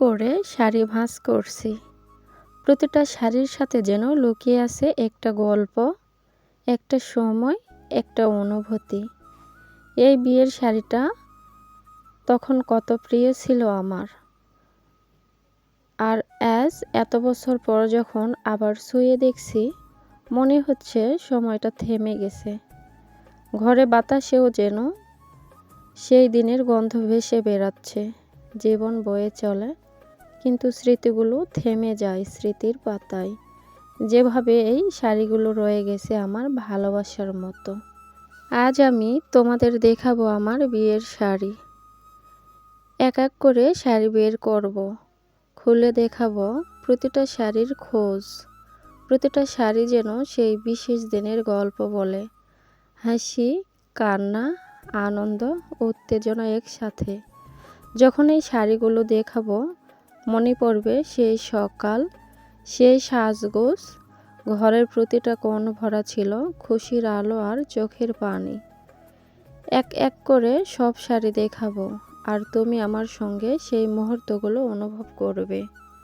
করে শাড়ি ভাঁজ করছি। প্রতিটা শাড়ির সাথে যেন লুকিয়ে আছে একটা গল্প, একটা সময়, একটা অনুভূতি। এই বিয়ের শাড়িটা তখন কত প্রিয় ছিল আমার। আর অ্যাজ এত বছর পর যখন আবার শুয়ে দেখছি, মনে হচ্ছে সময়টা থেমে গেছে। ঘরে বাতাসেও যেন সেই দিনের গন্ধ ভেসে বেড়াচ্ছে, জীবন বয়ে চলে। কিন্তু স্মৃতিগুলো থেমে যায় স্মৃতির পাতায়। যেভাবে এই শাড়িগুলো রয়ে গেছে আমার ভালোবাসার মতো। আজ আমি তোমাদের দেখাবো আমার বিয়ের শাড়ি। এক এক করে শাড়ি বের করব। খুলে দেখাবো প্রতিটা শাড়ির খোঁজ। প্রতিটা শাড়ি যেন সেই বিশেষ দিনের গল্প বলে। হাসি, কান্না, আনন্দ, উত্তেজনা একসাথে। যখন এই শাড়িগুলো দেখাবো মনে পড়বে সেই সকাল, সেই সাজগোজ। ঘরের প্রতিটা কোণ ভরা ছিল খুশির আলো আর চোখের পানি। এক এক করে সব শাড়ি দেখাবো আর তুমি আমার সঙ্গে সেই মুহূর্তগুলো অনুভব করবে।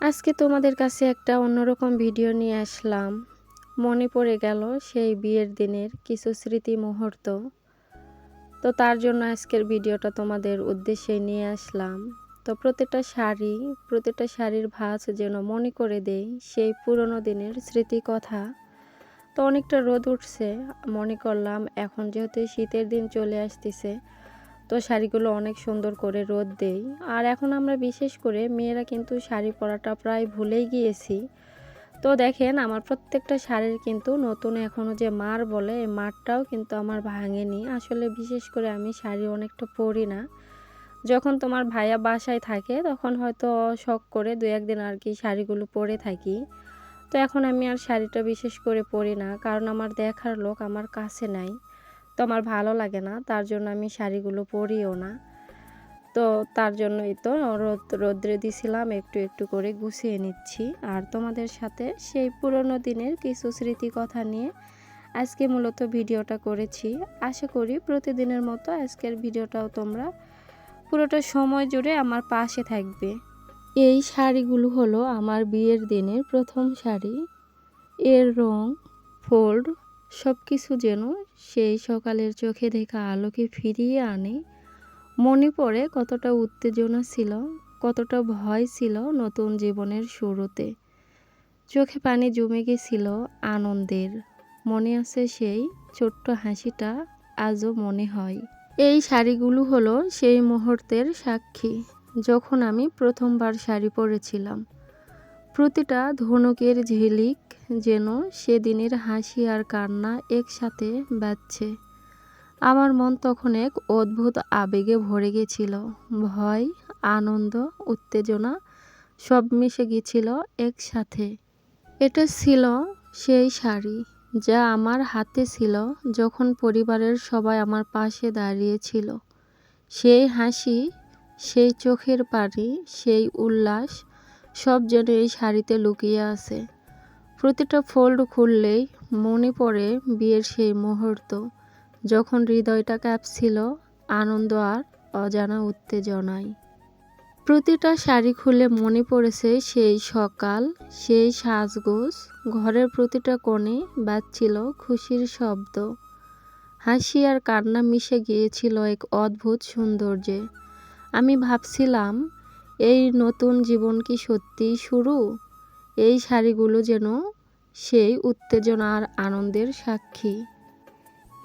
আজকে তোমাদের কাছে একটা অন্যরকম ভিডিও নিয়ে আসলাম। মনে পড়ে গেল সেই বিয়ের দিনের কিছু স্মৃতি মুহূর্ত। তো তার জন্য আজকের ভিডিওটা তোমাদের উদ্দেশ্যে নিয়ে আসলাম। তো প্রত্যেকটা শাড়ি, প্রত্যেকটা শাড়ির ভাঁজ যেন মনে করে দেই সেই পুরনো দিনের স্মৃতি কথা তো অনেকটা রোদ উঠছে, মনে করলাম এখন যেহেতু শীতের দিন চলে আসতেছে, তো শাড়িগুলো অনেক সুন্দর করে রোদ দেই। আর এখন আমরা বিশেষ করে মেয়েরা কিন্তু শাড়ি পরাটা প্রায় ভুলেই গিয়েছি। তো দেখেন আমার প্রত্যেকটা শাড়ির কিন্তু নতুন এখনও যে মার বলে, এই মারটাও কিন্তু আমার ভাঙেনি। আসলে বিশেষ করে আমি শাড়ি অনেকটা পরি না। যখন তোমার ভাইয়া বাসায় থাকে, তখন হয়তো শখ করে দু একদিন আর কি শাড়িগুলো পরে থাকি। তো এখন আমি আর শাড়িটা বিশেষ করে পরি না, কারণ আমার দেখার লোক আমার কাছে নাই। তো আমার ভালো লাগে না, তার জন্য আমি শাড়িগুলো পরিও না। তো তার জন্যই তো রোদ, রোদ্রে দিছিলাম, একটু একটু করে গুছিয়ে নিচ্ছি। আর তোমাদের সাথে সেই পুরনো দিনের কিছু স্মৃতি কথা নিয়ে আজকে মূলত ভিডিওটা করেছি। আশা করি প্রতিদিনের মতো আজকের ভিডিওটাও তোমরা পুরোটা সময় জুড়ে আমার পাশে থাকবে। এই শাড়িগুলো হলো আমার বিয়ের দিনের প্রথম শাড়ি। এর রং, ফোল্ড সব কিছু যেন সেই সকালের চোখে দেখা আলোকে ফিরিয়ে আনে। মনে পড়ে কতটা উত্তেজনা ছিল, কতটা ভয় ছিল নতুন জীবনের শুরুতে। চোখে পানি জমে গেছিল আনন্দের। মনে আছে সেই ছোট্ট হাসিটা আজও মনে হয়। এই শাড়িগুলো হলো সেই মুহূর্তের সাক্ষী, যখন আমি প্রথমবার শাড়ি পরেছিলাম। প্রতিটা ধনুকের ঝিলিক যেন সেদিনের হাসি আর কান্না একসাথে বাজছে। আমার মন তখন এক অদ্ভুত আবেগে ভরে গেছিল। ভয়, আনন্দ, উত্তেজনা সব মিশে গেছিল একসাথে। এটা ছিল সেই শাড়ি। যা আমার হাতে ছিল যখন পরিবারের সবাই আমার পাশে দাঁড়িয়েছিল। সেই হাসি, সেই চোখের পানি, সেই উল্লাস সব যেন এই শাড়িতে লুকিয়ে আছে। প্রতিটা ফোল্ড খুললেই মনে পড়ে বিয়ের সেই মুহূর্ত, যখন হৃদয়টা কাঁপছিল আনন্দ আর অজানা উত্তেজনায়। প্রতিটা শাড়ি খুলে মনে পড়েছে সেই সকাল, সেই সাজগোজ। ঘরের প্রতিটা কোণে বাজছিল খুশির শব্দ। হাসি আর কান্না মিশে গিয়েছিল এক অদ্ভুত সৌন্দর্যে। আমি ভাবছিলাম, এই নতুন জীবন কি সত্যিই শুরু? এই শাড়িগুলো যেন সেই উত্তেজনা আর আনন্দের সাক্ষী।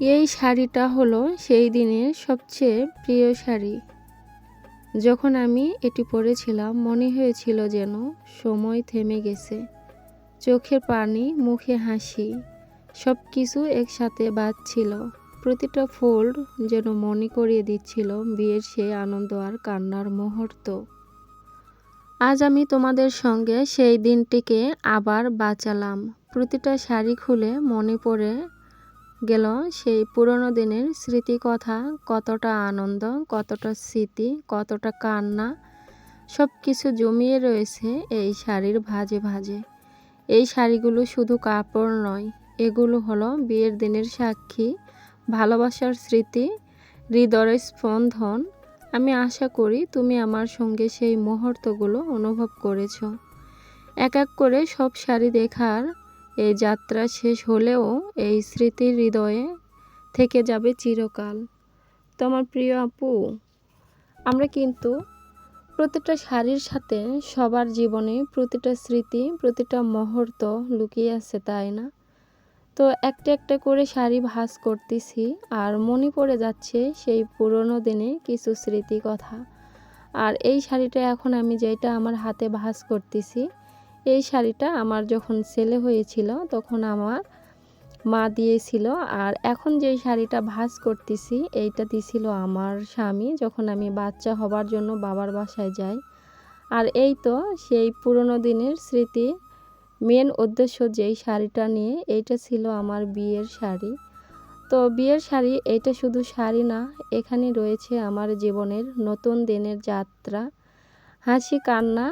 এই শাড়িটা হলো সেই দিনের সবচেয়ে প্রিয় শাড়ি। যখন আমি এটি পরেছিলাম মনে হয়েছিল যেন সময় থেমে গেছে। চোখের পানি, মুখে হাসি সব কিছু একসাথে বাজছিল। প্রতিটা ফোল্ড যেন মনে করিয়ে দিচ্ছিল বিয়ের সেই আনন্দ আর কান্নার মুহূর্ত। আজ আমি তোমাদের সঙ্গে সেই দিনটিকে আবার বাঁচালাম। প্রতিটা শাড়ি খুলে মনে পড়ে গেল সেই পুরনো দিনের স্মৃতি কথা কতটা আনন্দ, কতটা স্মৃতি, কতটা কান্না সব কিছু জমিয়ে রয়েছে এই শাড়ির ভাজে ভাজে। এই শাড়িগুলো শুধু কাপড় নয়, এগুলো হলো বিয়ের দিনের সাক্ষী, ভালোবাসার স্মৃতি, হৃদয়ের স্পন্দন। আমি আশা করি তুমি আমার সঙ্গে সেই মুহূর্তগুলো অনুভব করেছ। এক এক করে সব শাড়ি দেখার এই যাত্রা শেষ হলেও এই স্মৃতির হৃদয়ে থেকে যাবে চিরকাল। তো আমার প্রিয় আপু, আমরা কিন্তু প্রতিটা শাড়ির সাথে সবার জীবনে প্রতিটা স্মৃতি, প্রতিটা মুহূর্ত লুকিয়ে আছে, তাই না? তো একটা একটা করে শাড়ি ভাঁজ করতেছি আর মনে পড়ে যাচ্ছে সেই পুরনো দিনে কিছু স্মৃতি কথা আর এই শাড়িটা এখন আমি যেটা আমার হাতে ভাঁজ করতেছি এই শাড়িটা আমার যখন ছেলে হয়েছিল তখন আমার মা দিয়েছিল। আর এখন যে শাড়িটা ভাঁজ করতেছি, এইটা দিছিল আমার স্বামী যখন আমি বাচ্চা হবার জন্য বাবার বাসায় যাই। আর এই তো সেই পুরনো দিনের স্মৃতি। মেন উদ্দেশ্য যেই শাড়িটা নিয়ে, এইটা ছিল আমার বিয়ের শাড়ি। তো বিয়ের শাড়ি, এইটা শুধু শাড়ি না, এখানে রয়েছে আমার জীবনের নতুন দিনের যাত্রা। হাসি কান্না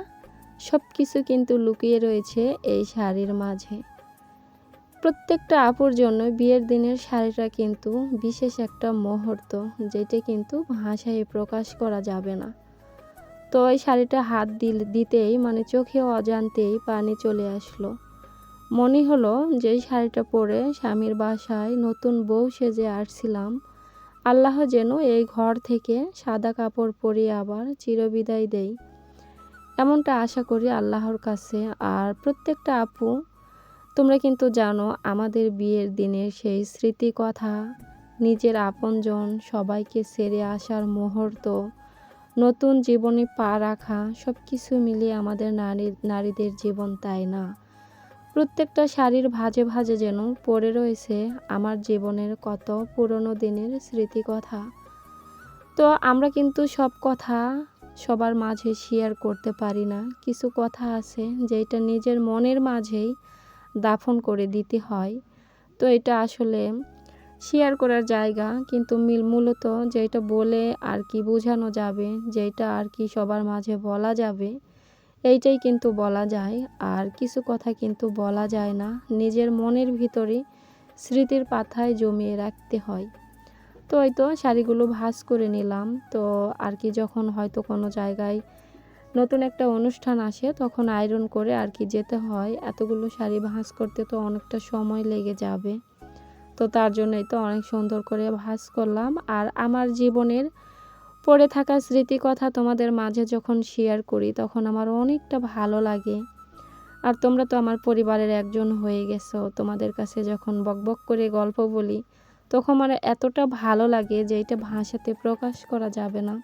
সব কিছু কিন্তু লুকিয়ে রয়েছে এই শাড়ির মাঝে। প্রত্যেকটা আপুর জন্য বিয়ের দিনের শাড়িটা কিন্তু বিশেষ একটা মুহূর্ত, যেটা কিন্তু ভাষায় প্রকাশ করা যাবে না। তো ওই শাড়িটা হাত দিল, দিতেই মানে চোখে অজান্তেই পানি চলে আসলো। মনে হলো যে শাড়িটা পরে স্বামীর বাসায় নতুন বউ সেজে আসছিলাম। আল্লাহ যেন এই ঘর থেকে সাদা কাপড় পরিয়ে আবার চিরবিদায় দেয় এমনটা আশা করি আল্লাহর কাছে। আর প্রত্যেকটা আপু, তোমরা কিন্তু জানো আমাদের বিয়ের দিনের সেই স্মৃতি কথা নিজের আপনজন, সবাইকে সেরে আসার মুহূর্ত, নতুন জীবনে পা রাখা সব কিছু মিলিয়ে আমাদের নারী, নারীদের জীবন তাই না? প্রত্যেকটা শাড়ির ভাজে ভাজে যেন পড়ে রয়েছে আমার জীবনের কত পুরনো দিনের স্মৃতি কথা তো আমরা কিন্তু সব কথা সবার মাঝে শেয়ার করতে পারি না। কিছু কথা আছে যেটা নিজের মনের মাঝেই দাফন করে দিতে হয়। তো এটা আসলে শেয়ার করার জায়গা, কিন্তু মিল মূলত যেটা বলে আর কি বোঝানো যাবে যেটা আর কি সবার মাঝে বলা যাবে, এইটাই কিন্তু বলা যায়। আর কিছু কথা কিন্তু বলা যায় না, নিজের মনের ভিতরে স্মৃতির পাথায় জমিয়ে রাখতে হয়। তো ওই তো শাড়িগুলো ভাঁজ করে নিলাম। তো আর কি যখন হয়তো কোনো জায়গায় নতুন একটা অনুষ্ঠান আসে, তখন আয়রন করে আর কি যেতে হয়। এতগুলো শাড়ি ভাঁজ করতে তো অনেকটা সময় লেগে যাবে। তো তার জন্যই তো অনেক সুন্দর করে ভাঁজ করলাম। আর আমার জীবনের পড়ে থাকা স্মৃতি কথা তোমাদের মাঝে যখন শেয়ার করি, তখন আমার অনেকটা ভালো লাগে। আর তোমরা তো আমার পরিবারের একজন হয়ে গেছো। তোমাদের কাছে যখন বকবক করে গল্প বলি তখন আমার এতটা ভালো লাগে যে এটা ভাষাতে প্রকাশ করা যাবে না।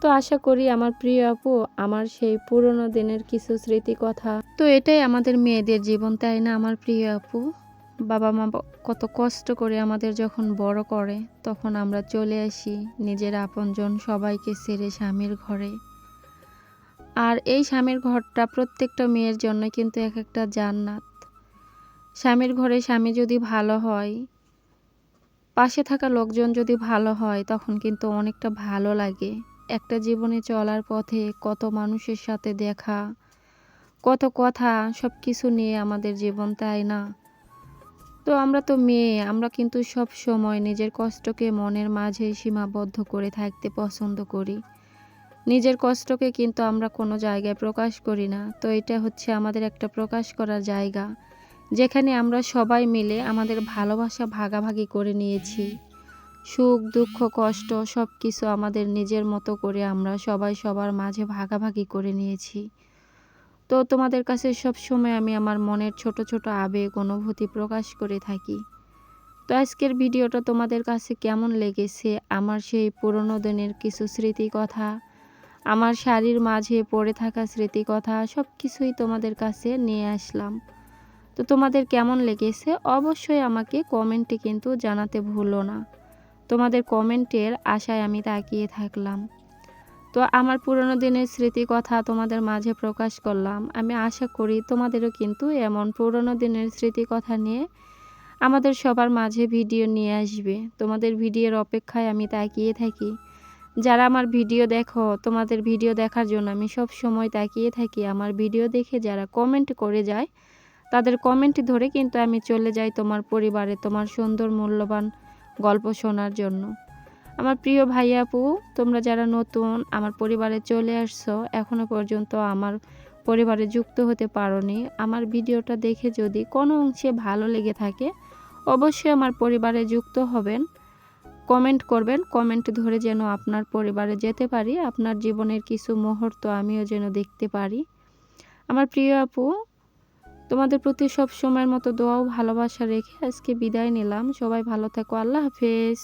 তো আশা করি আমার প্রিয় আপু, আমার সেই পুরনো দিনের কিছু স্মৃতি কথা তো এটাই আমাদের মেয়েদের জীবন, তাই না আমার প্রিয় আপু? বাবা মা কত কষ্ট করে আমাদের যখন বড় করে, তখন আমরা চলে আসি নিজের আপনজন সবাইকে ছেড়ে স্বামীর ঘরে। আর এই স্বামীর ঘরটা প্রত্যেকটা মেয়ের জন্য কিন্তু এক একটা জান্নাত। স্বামীর ঘরে স্বামী যদি ভালো হয় পাশে থাকা লোকজন যদি ভালো হয়, তখন কিন্তু অনেকটা ভালো লাগে। একটা জীবনে চলার পথে কত মানুষের সাথে দেখা, কত কথা সব কিছু নিয়ে আমাদের জীবন, তাই না? তো আমরা তো মেয়ে, আমরা কিন্তু সব সময় নিজের কষ্টকে মনের মাঝে সীমাবদ্ধ করে থাকতে পছন্দ করি। নিজের কষ্টকে কিন্তু আমরা কোনো জায়গায় প্রকাশ করি না। তো এটা হচ্ছে আমাদের একটা প্রকাশ করার জায়গা। যেখানে আমরা সবাই মিলে আমাদের ভালোবাসা ভাগাভাগি করে নিয়েছি। সুখ, দুঃখ, কষ্ট সব কিছু আমাদের নিজের মতো করে আমরা সবাই সবার মাঝে ভাগাভাগি করে নিয়েছি। তো তোমাদের কাছে সব সময় আমি আমার মনের ছোট ছোট আবেগ, অনুভূতি প্রকাশ করে থাকি। তো আজকের ভিডিওটা তোমাদের কাছে কেমন লেগেছে? আমার সেই পুরনো দিনের কিছু স্মৃতি কথা আমার শাড়ির মাঝে পড়ে থাকা স্মৃতি কথা সব কিছুই তোমাদের কাছে নিয়ে আসলাম। তো তোমাদের কেমন লেগেছে? অবশ্যই আমাকে কমেন্টে কিন্তু জানাতে ভুলো না। তোমাদের কমেন্টের আশায় আমি তাকিয়ে থাকলাম। তো আমার পুরনো দিনের স্মৃতি কথা তোমাদের মাঝে প্রকাশ করলাম। আমি আশা করি তোমাদেরও কিন্তু এমন পুরনো দিনের স্মৃতি কথা নিয়ে আমাদের সবার মাঝে ভিডিও নিয়ে আসবে। তোমাদের ভিডিওর অপেক্ষায় আমি তাকিয়ে থাকি। যারা আমার ভিডিও দেখো, তোমাদের ভিডিও দেখার জন্য আমি সব সময় তাকিয়ে থাকি। আমার ভিডিও দেখে যারা কমেন্ট করে যায় তাদের কমেন্ট ধরে কিন্তু আমি চলে যাই তোমার পরিবারে, তোমার সুন্দর মূল্যবান গল্প শোনার জন্য। আমার প্রিয় ভাই আপু, তোমরা যারা নতুন আমার পরিবারে চলে আসছো, এখনও পর্যন্ত আমার পরিবারে যুক্ত হতে পারোনি। আমার ভিডিওটা দেখে যদি কোনো অংশে ভালো লেগে থাকে, অবশ্যই আমার পরিবারে যুক্ত হবেন। কমেন্ট করবেন কমেন্ট ধরে যেন আপনার পরিবারে যেতে পারি, আপনার জীবনের কিছু মুহূর্ত আমিও যেন দেখতে পারি। আমার প্রিয় আপু তোমাদের প্রতি সব সময়ের মতো দোয়াও, ভালোবাসা রেখে আজকে বিদায় নিলাম। সবাই ভালো থাকো। আল্লাহ হাফেজ।